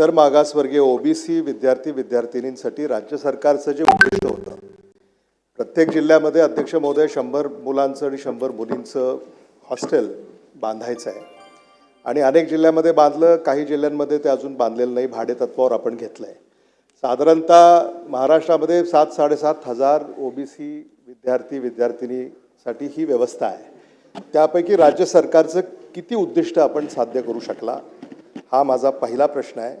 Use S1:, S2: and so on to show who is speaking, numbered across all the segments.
S1: तर मागासवर्गीय ओबीसी विद्यार्थी विद्यार्थिनींसाठी राज्य सरकारचं जे उद्दिष्ट होतं प्रत्येक जिल्ह्यामध्ये अध्यक्ष महोदय शंभर मुलांचं आणि शंभर मुलींचं हॉस्टेल बांधायचं आहे. आणि अनेक जिल्ह्यामध्ये बांधलं काही जिल्ह्यांमध्ये ते अजून बांधलेलं नाही भाडेतत्वावर आपण घेतलं आहे साधारणतः महाराष्ट्रामध्ये सात साडेसात हजार ओबीसी विद्यार्थी विद्यार्थिनीसाठी ही व्यवस्था आहे. त्यापैकी राज्य सरकारचं किती उद्दिष्ट आपण साध्य करू शकला? हा माझा पहिला प्रश्न आहे.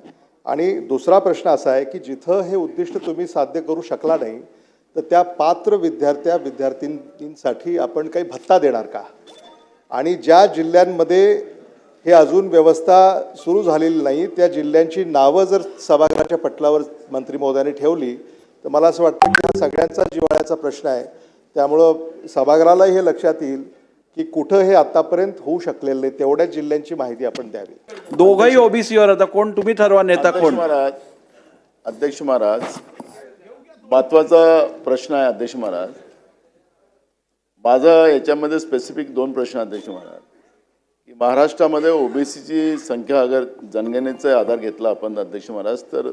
S1: आणि दुसरा प्रश्न असा आहे की जिथं हे उद्दिष्ट तुम्ही साध्य करू शकला नाही तर त्या पात्र विद्यार्थ्या विद्यार्थिनींसाठी आपण काही भत्ता देणार का? आणि ज्या जिल्ह्यांमध्ये हे अजून व्यवस्था सुरू झालेली नाही त्या जिल्ह्यांची नावं जर सभागृहाच्या पटलावर मंत्री महोदयाने ठेवली तर मला असं वाटतं की हा सगळ्यांचा जिवाळ्याचा प्रश्न आहे. त्यामुळं सभागृहालाही हे लक्षात येईल. की कुठं हे आतापर्यंत होऊ शकलेलं नाही तेवढ्याच जिल्ह्यांची माहिती आपण द्यावी.
S2: दोघंही ओबीसीवर आता कोण? तुम्ही ठरवा नेता
S3: अध्यक्ष
S2: कोण?
S3: महाराज अध्यक्ष महाराज महत्त्वाचा प्रश्न आहे अध्यक्ष महाराज. माझा याच्यामध्ये स्पेसिफिक दोन प्रश्न अध्यक्ष महाराज. की महाराष्ट्रामध्ये ओबीसीची संख्या अगर जनगणनेचा आधार घेतला आपण अध्यक्ष महाराज तर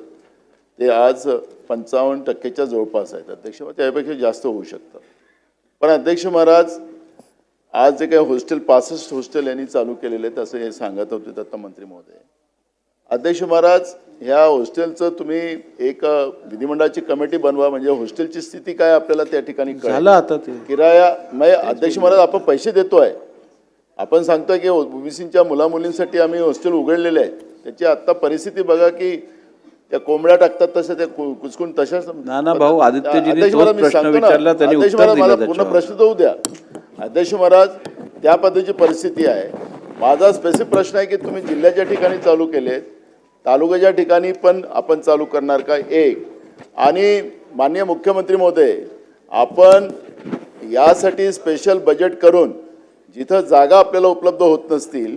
S3: ते आज पंचावन्न टक्केच्या जवळपास आहेत. अध्यक्ष त्यापेक्षा जास्त होऊ शकतं. पण अध्यक्ष महाराज आज जे काही हॉस्टेल पासष्ट हॉस्टेल यांनी चालू केलेले आहेत असं हे सांगत होते दत्ता मंत्री महोदय. अध्यक्ष महाराज ह्या हॉस्टेलचं तुम्ही एक विधिमंडळाची कमिटी बनवा म्हणजे हॉस्टेलची स्थिती काय आपल्याला त्या ठिकाणी.
S2: झालं आता ते.
S3: किराया म्हणजे अध्यक्ष महाराज आपण पैसे देतोय. आपण सांगतोय की ओबीसीच्या मुला मुलींसाठी आम्ही हॉस्टेल उघडलेले आहे त्याची आता परिस्थिती बघा की त्या कोंबड्या टाकतात तशा त्या कुचकून तशाच
S2: नाना भाऊ, दिलं
S3: मला पूर्ण. प्रश्न देऊ द्या. अध्यक्ष महाराज त्या पद्धतीची परिस्थिती आहे. माझा स्पेसिफिक प्रश्न आहे की तुम्ही जिल्ह्याच्या ठिकाणी चालू केले तालुक्याच्या ठिकाणी पण आपण चालू करणार का? एक. आणि माननीय मुख्यमंत्री महोदय आपण यासाठी स्पेशल बजेट करून जिथं जागा आपल्याला उपलब्ध होत नसतील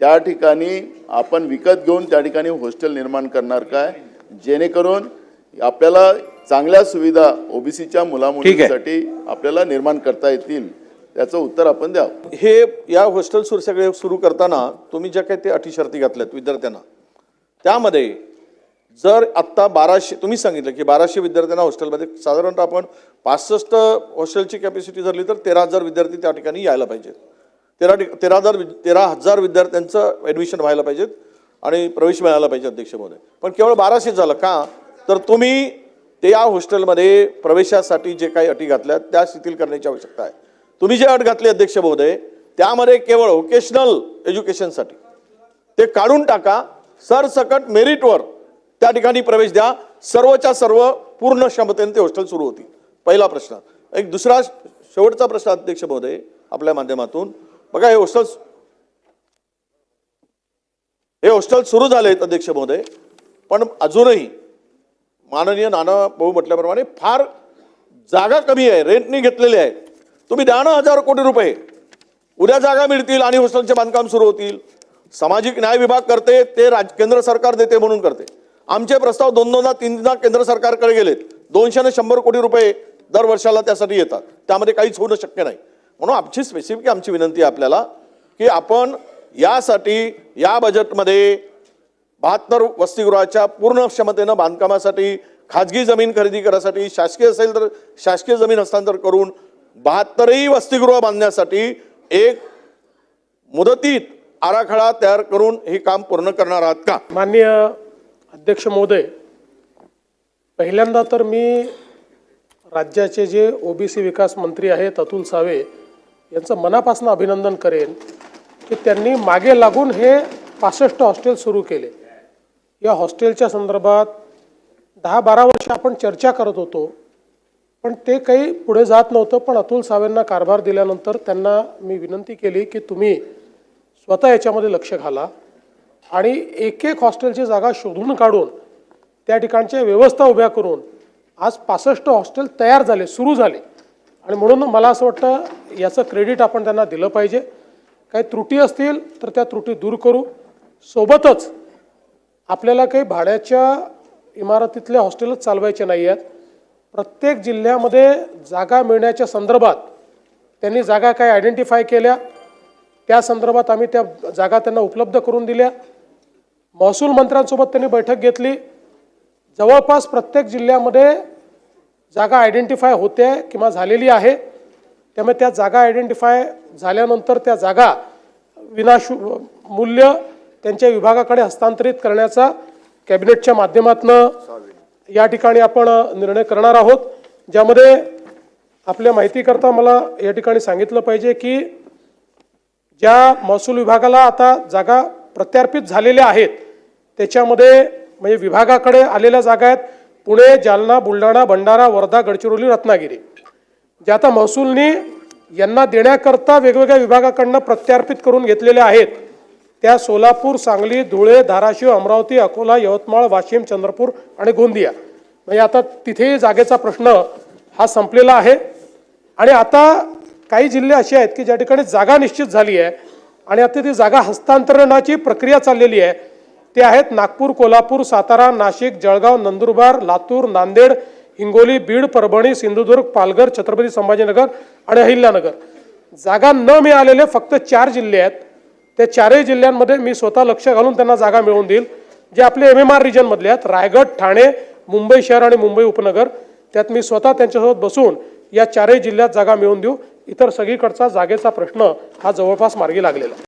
S3: त्या ठिकाणी आपण विकत घेऊन त्या ठिकाणी हॉस्टेल निर्माण करणार काय जेणेकरून आपल्याला चांगल्या सुविधा ओबीसीच्या मुलामुलींसाठी आपल्याला निर्माण करता येतील. याचं उत्तर आपण द्यावं.
S4: हे या हॉस्टेल सुरू सगळे सुरू करताना तुम्ही ज्या काही ते अटी शर्ती घातल्यात विद्यार्थ्यांना त्यामध्ये जर आत्ता बाराशे तुम्ही सांगितलं की बाराशे विद्यार्थ्यांना हॉस्टेलमध्ये साधारणतः आपण पासष्ट हॉस्टेलची कॅपॅसिटी धरली तर तेरा हजार विद्यार्थी त्या ठिकाणी यायला पाहिजेत. तेरा ठिक तेरा हजार तेरा हजार विद्यार्थ्यांचं ॲडमिशन व्हायला पाहिजेत आणि प्रवेश मिळायला पाहिजे अध्यक्ष महोदय पण केवळ बाराशे झालं का? तर तुम्ही ते या हॉस्टेलमध्ये प्रवेशासाठी जे काही अटी घातल्या त्या शिथिल करण्याची आवश्यकता आहे. तुम्ही जे अट घातली अध्यक्ष महोदय त्यामध्ये केवळ व्होकेशनल एज्युकेशनसाठी ते काढून टाका सरसकट मेरिटवर त्या ठिकाणी प्रवेश द्या सर्वच्या सर्व पूर्ण क्षमतेने ते हॉस्टेल सुरू होतील. पहिला प्रश्न. एक दुसरा शेवटचा प्रश्न अध्यक्ष महोदय आपल्या माध्यमातून. बघा हे हॉस्टेल हे हॉस्टेल सुरू झाले आहेत अध्यक्ष महोदय पण अजूनही माननीय नाना भाऊ म्हटल्याप्रमाणे फार जागा कमी आहे रेंटनी घेतलेले आहे. तुम्ही द्या ना हजार कोटी रुपये. उद्या जागा मिळतील आणि हॉस्टेलचे बांधकाम सुरू होतील. सामाजिक न्याय विभाग करते ते राज केंद्र सरकार देते म्हणून करते. आमचे प्रस्ताव दोन दोनदा तीनदा केंद्र सरकारकडे गेलेत. दोनशे ने शंभर कोटी रुपये दर वर्षाला त्यासाठी येतात. त्यामध्ये काहीच होणं शक्य नाही. म्हणून आमची स्पेसिफिक आमची विनंती आहे आपल्याला की आपण यासाठी या बजेटमध्ये बहात्तर वसतिगृहाच्या पूर्ण क्षमतेनं बांधकामासाठी खाजगी जमीन खरेदी करायसाठी शासकीय असेल तर शासकीय जमीन हस्तांतर करून बहात्तरही वसतिगृह बांधण्यासाठी एक मुदतीत आराखडा तयार करून हे काम पूर्ण करणार आहात का?
S5: माननीय अध्यक्ष महोदय पहिल्यांदा तर मी राज्याचे जे ओबीसी विकास मंत्री आहेत अतुल सावे यांचं मनापासून अभिनंदन करेन की त्यांनी मागे लागून हे पासष्ट हॉस्टेल सुरू केले. या हॉस्टेलच्या संदर्भात दहा बारा वर्ष आपण चर्चा करत होतो. पण ते काही पुढे जात नव्हतं. पण अतुल सावेंना कारभार दिल्यानंतर त्यांना मी विनंती केली की तुम्ही स्वतः याच्यामध्ये लक्ष घाला आणि एक एक हॉस्टेलची जागा शोधून काढून त्या ठिकाणच्या व्यवस्था उभ्या करून आज पासष्ट हॉस्टेल तयार झाले सुरू झाले. आणि म्हणून मला असं वाटतं याचं क्रेडिट आपण त्यांना दिलं पाहिजे. काही त्रुटी असतील तर त्या त्रुटी दूर करू. सोबतच आपल्याला काही भाड्याच्या इमारतीतल्या हॉस्टेलच चालवायचे नाही आहेत प्रत्येक जिल्ह्यामध्ये जागा मिळण्याच्या संदर्भात त्यांनी जागा काय आयडेंटिफाय केल्या त्या संदर्भात आम्ही त्या जागा त्यांना उपलब्ध करून दिल्या. महसूल मंत्र्यांसोबत त्यांनी बैठक घेतली. जवळपास प्रत्येक जिल्ह्यामध्ये जागा आयडेंटिफाय होते किंवा झालेली आहे. त्यामुळे त्या जागा आयडेंटिफाय झाल्यानंतर त्या जागा विनाशु मूल्य त्यांच्या विभागाकडे हस्तांतरित करण्याचा कॅबिनेटच्या माध्यमातनं या ठिकाणी आपण निर्णय करणार आहोत. ज्यामध्ये आपल्या माहितीकरता मला या ठिकाणी सांगितलं पाहिजे की ज्या महसूल विभागाला आता जागा प्रत्यार्पित झालेल्या आहेत त्याच्यामध्ये म्हणजे विभागाकडे आलेल्या जागा आहेत पुणे जालना बुलढाणा भंडारा वर्धा गडचिरोली रत्नागिरी. जे आता महसूलनी यांना देण्याकरता वेगवेगळ्या विभागाकडनं प्रत्यार्पित करून घेतलेल्या आहेत. त्या सोलापूर सांगली धुळे धाराशिव अमरावती अकोला यवतमाळ वाशिम चंद्रपूर आणि गोंदिया. म्हणजे आता तिथेही जागेचा प्रश्न हा संपलेला आहे. आणि आता काही जिल्हे असे आहेत की ज्या ठिकाणी जागा निश्चित झाली आहे आणि आता ती जागा हस्तांतरणाची प्रक्रिया चाललेली आहे. ते आहेत नागपूर कोल्हापूर सातारा नाशिक जळगाव नंदुरबार लातूर नांदेड हिंगोली बीड परभणी सिंधुदुर्ग पालघर छत्रपती संभाजीनगर आणि अहिल्यानगर. जागा न मिळालेले फक्त चार जिल्हे आहेत. त्या चारही जिल्ह्यांमध्ये मी स्वतः लक्ष घालून त्यांना जागा मिळवून देईल. जे आपले एम एम आर रिजनमधले आहेत रायगड ठाणे मुंबई शहर आणि मुंबई उपनगर त्यात मी स्वतः त्यांच्यासोबत बसून या चारही जिल्ह्यात जागा मिळवून देऊ. इतर सगळीकडचा जागेचा प्रश्न हा जवळपास मार्गी लागलेला आहे.